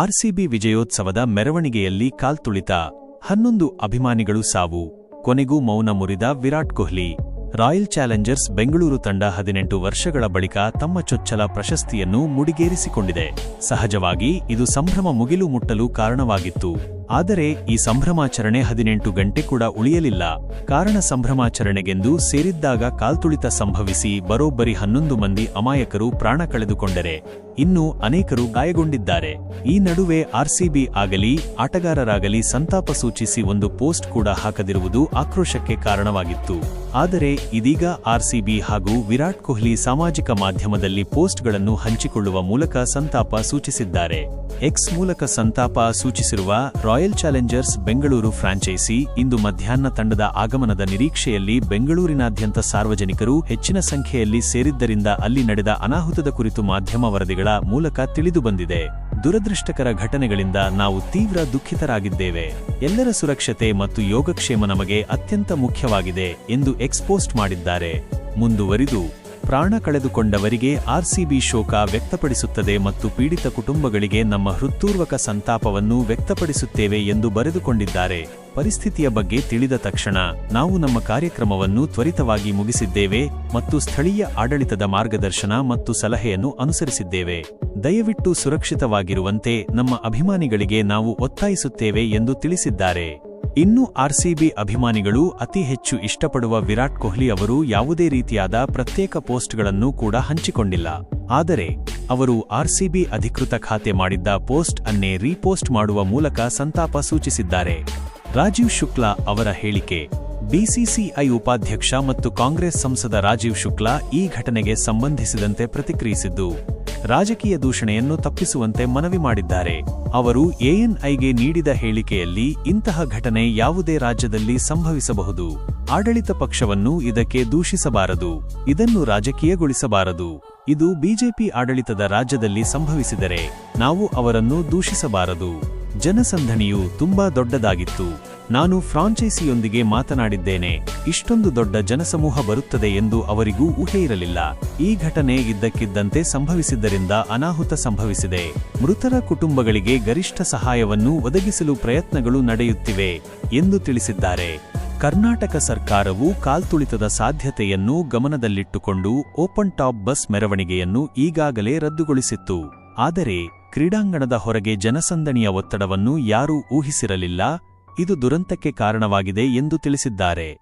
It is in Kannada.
ಆರ್ಸಿಬಿ ವಿಜಯೋತ್ಸವದ ಮೆರವಣಿಗೆಯಲ್ಲಿ ಕಾಲ್ತುಳಿತ ಹನ್ನೊಂದು ಅಭಿಮಾನಿಗಳು ಸಾವು, ಕೊನೆಗೂ ಮೌನ ಮುರಿದ ವಿರಾಟ್ ಕೊಹ್ಲಿ. ರಾಯಲ್ ಚಾಲೆಂಜರ್ಸ್ ಬೆಂಗಳೂರು ತಂಡ ಹದಿನೆಂಟು ವರ್ಷಗಳ ಬಳಿಕ ತಮ್ಮ ಚೊಚ್ಚಲ ಪ್ರಶಸ್ತಿಯನ್ನು ಮುಡಿಗೇರಿಸಿಕೊಂಡಿದೆ. ಸಹಜವಾಗಿ ಇದು ಸಂಭ್ರಮ ಮುಗಿಲು ಮುಟ್ಟಲು ಕಾರಣವಾಗಿತ್ತು. ಆದರೆ ಈ ಸಂಭ್ರಮಾಚರಣೆ ಹದಿನೆಂಟು ಗಂಟೆ ಕೂಡ ಉಳಿಯಲಿಲ್ಲ. ಕಾರಣ ಸಂಭ್ರಮಾಚರಣೆಗೆಂದು ಸೇರಿದ್ದಾಗ ಕಾಲ್ತುಳಿತ ಸಂಭವಿಸಿ ಬರೋಬ್ಬರಿ ಹನ್ನೊಂದು ಮಂದಿ ಅಮಾಯಕರು ಪ್ರಾಣ ಕಳೆದುಕೊಂಡರೆ. ಇನ್ನು ಅನೇಕರು ಗಾಯಗೊಂಡಿದ್ದಾರೆ. ಈ ನಡುವೆ ಆರ್ಸಿಬಿ ಆಗಲಿ, ಆಟಗಾರರಾಗಲಿ ಸಂತಾಪ ಸೂಚಿಸಿ ಒಂದು ಪೋಸ್ಟ್ ಕೂಡ ಹಾಕದಿರುವುದು ಆಕ್ರೋಶಕ್ಕೆ ಕಾರಣವಾಗಿತ್ತು. ಆದರೆ ಇದೀಗ ಆರ್ಸಿಬಿ ಹಾಗೂ ವಿರಾಟ್ ಕೊಹ್ಲಿ ಸಾಮಾಜಿಕ ಮಾಧ್ಯಮದಲ್ಲಿ ಪೋಸ್ಟ್ಗಳನ್ನು ಹಂಚಿಕೊಳ್ಳುವ ಮೂಲಕ ಸಂತಾಪ ಸೂಚಿಸಿದ್ದಾರೆ. ಎಕ್ಸ್ ಮೂಲಕ ಸಂತಾಪ ಸೂಚಿಸಿರುವ ರಾಯಲ್ ಚಾಲೆಂಜರ್ಸ್ ಬೆಂಗಳೂರು ಫ್ರಾಂಚೈಸಿ ಇಂದು ಮಧ್ಯಾಹ್ನ ತಂಡದ ಆಗಮನದ ನಿರೀಕ್ಷೆಯಲ್ಲಿ ಬೆಂಗಳೂರಿನಾದ್ಯಂತ ಸಾರ್ವಜನಿಕರು ಹೆಚ್ಚಿನ ಸಂಖ್ಯೆಯಲ್ಲಿ ಸೇರಿದ್ದರಿಂದ ಅಲ್ಲಿ ನಡೆದ ಅನಾಹುತದ ಕುರಿತು ಮಾಧ್ಯಮ ವರದಿಗಳ ಮೂಲಕ ತಿಳಿದುಬಂದಿದೆ ದುರದೃಷ್ಟಕರ ಘಟನೆಗಳಿಂದ ನಾವು ತೀವ್ರ ದುಃಖಿತರಾಗಿದ್ದೇವೆ. ಎಲ್ಲರ ಸುರಕ್ಷತೆ ಮತ್ತು ಯೋಗಕ್ಷೇಮ ನಮಗೆ ಅತ್ಯಂತ ಮುಖ್ಯವಾಗಿದೆ ಎಂದು ಎಕ್ಸ್ಪೋಸ್ಟ್ ಮಾಡಿದ್ದಾರೆ. ಮುಂದುವರಿದು ಪ್ರಾಣ ಕಳೆದುಕೊಂಡವರಿಗೆ ಆರ್ಸಿಬಿ ಶೋಕ ವ್ಯಕ್ತಪಡಿಸುತ್ತದೆ ಮತ್ತು ಪೀಡಿತ ಕುಟುಂಬಗಳಿಗೆ ನಮ್ಮ ಹೃತ್ಪೂರ್ವಕ ಸಂತಾಪವನ್ನು ವ್ಯಕ್ತಪಡಿಸುತ್ತೇವೆ ಎಂದು ಬರೆದುಕೊಂಡಿದ್ದಾರೆ. ಪರಿಸ್ಥಿತಿಯ ಬಗ್ಗೆ ತಿಳಿದ ತಕ್ಷಣ ನಾವು ನಮ್ಮ ಕಾರ್ಯಕ್ರಮವನ್ನು ತ್ವರಿತವಾಗಿ ಮುಗಿಸಿದ್ದೇವೆ ಮತ್ತು ಸ್ಥಳೀಯ ಆಡಳಿತದ ಮಾರ್ಗದರ್ಶನ ಮತ್ತು ಸಲಹೆಯನ್ನು ಅನುಸರಿಸಿದ್ದೇವೆ. ದಯವಿಟ್ಟು ಸುರಕ್ಷಿತವಾಗಿರುವಂತೆ ನಮ್ಮ ಅಭಿಮಾನಿಗಳಿಗೆ ನಾವು ಒತ್ತಾಯಿಸುತ್ತೇವೆ ಎಂದು ತಿಳಿಸಿದ್ದಾರೆ. ಇನ್ನು ಆರ್ಸಿಬಿ ಅಭಿಮಾನಿಗಳು ಅತಿ ಹೆಚ್ಚು ಇಷ್ಟಪಡುವ ವಿರಾಟ್ ಕೊಹ್ಲಿ ಅವರು ಯಾವುದೇ ರೀತಿಯಾದ ಪ್ರತ್ಯೇಕ ಪೋಸ್ಟ್ಗಳನ್ನು ಕೂಡ ಹಂಚಿಕೊಂಡಿಲ್ಲ. ಆದರೆ, ಅವರು ಆರ್ಸಿಬಿ ಅಧಿಕೃತ ಖಾತೆ ಮಾಡಿದ್ದ ಪೋಸ್ಟ್ ಅನ್ನೇ ರೀಪೋಸ್ಟ್ ಮಾಡುವ ಮೂಲಕ ಸಂತಾಪ ಸೂಚಿಸಿದ್ದಾರೆ. ರಾಜೀವ್ ಶುಕ್ಲಾ ಅವರ ಹೇಳಿಕೆ, ಬಿಸಿಸಿಐ ಉಪಾಧ್ಯಕ್ಷ ಮತ್ತು ಕಾಂಗ್ರೆಸ್ ಸಂಸದ ರಾಜೀವ್ ಶುಕ್ಲಾ ಈ ಘಟನೆಗೆ ಸಂಬಂಧಿಸಿದಂತೆ ಪ್ರತಿಕ್ರಿಯಿಸಿದ್ದು ರಾಜಕೀಯ ದೂಷಣೆಯನ್ನು ತಪ್ಪಿಸುವಂತೆ ಮನವಿ ಮಾಡಿದ್ದಾರೆ. ಅವರು ಎಎನ್ಐಗೆ ನೀಡಿದ ಹೇಳಿಕೆಯಲ್ಲಿ ಇಂತಹ ಘಟನೆ ಯಾವುದೇ ರಾಜ್ಯದಲ್ಲಿ ಸಂಭವಿಸಬಹುದು. ಆಡಳಿತ ಪಕ್ಷವನ್ನು ಇದಕ್ಕೆ ದೂಷಿಸಬಾರದು. ಇದನ್ನು ರಾಜಕೀಯಗೊಳಿಸಬಾರದು. ಇದು ಬಿಜೆಪಿ ಆಡಳಿತದ ರಾಜ್ಯದಲ್ಲಿ ಸಂಭವಿಸಿದರೆ ನಾವು ಅವರನ್ನು ದೂಷಿಸಬಾರದು. ಜನಸಂದಣಿಯು ತುಂಬಾ ದೊಡ್ಡದಾಗಿತ್ತು. ನಾನು ಫ್ರಾಂಚೈಸಿಯೊಂದಿಗೆ ಮಾತನಾಡಿದ್ದೇನೆ, ಇಷ್ಟೊಂದು ದೊಡ್ಡ ಜನಸಮೂಹ ಬರುತ್ತದೆ ಎಂದು ಅವರಿಗೂ ಊಹೆ ಇರಲಿಲ್ಲ. ಈ ಘಟನೆ ಇದ್ದಕ್ಕಿದ್ದಂತೆ ಸಂಭವಿಸಿದ್ದರಿಂದ ಅನಾಹುತ ಸಂಭವಿಸಿದೆ. ಮೃತರ ಕುಟುಂಬಗಳಿಗೆ ಗರಿಷ್ಠ ಸಹಾಯವನ್ನು ಒದಗಿಸಲು ಪ್ರಯತ್ನಗಳು ನಡೆಯುತ್ತಿವೆ ಎಂದು ತಿಳಿಸಿದ್ದಾರೆ. ಕರ್ನಾಟಕ ಸರ್ಕಾರವು ಕಾಲ್ತುಳಿತದ ಸಾಧ್ಯತೆಯನ್ನು ಗಮನದಲ್ಲಿಟ್ಟುಕೊಂಡು ಓಪನ್ ಟಾಪ್ ಬಸ್ ಮೆರವಣಿಗೆಯನ್ನು ಈಗಾಗಲೇ ರದ್ದುಗೊಳಿಸಿತ್ತು. ಆದರೆ ಕ್ರೀಡಾಂಗಣದ ಹೊರಗೆ ಜನಸಂದಣಿಯ ಒತ್ತಡವನ್ನು ಯಾರೂ ಊಹಿಸಿರಲಿಲ್ಲ. ಇದು ದುರಂತಕ್ಕೆ ಕಾರಣವಾಗಿದೆ ಎಂದು ತಿಳಿಸಿದ್ದಾರೆ.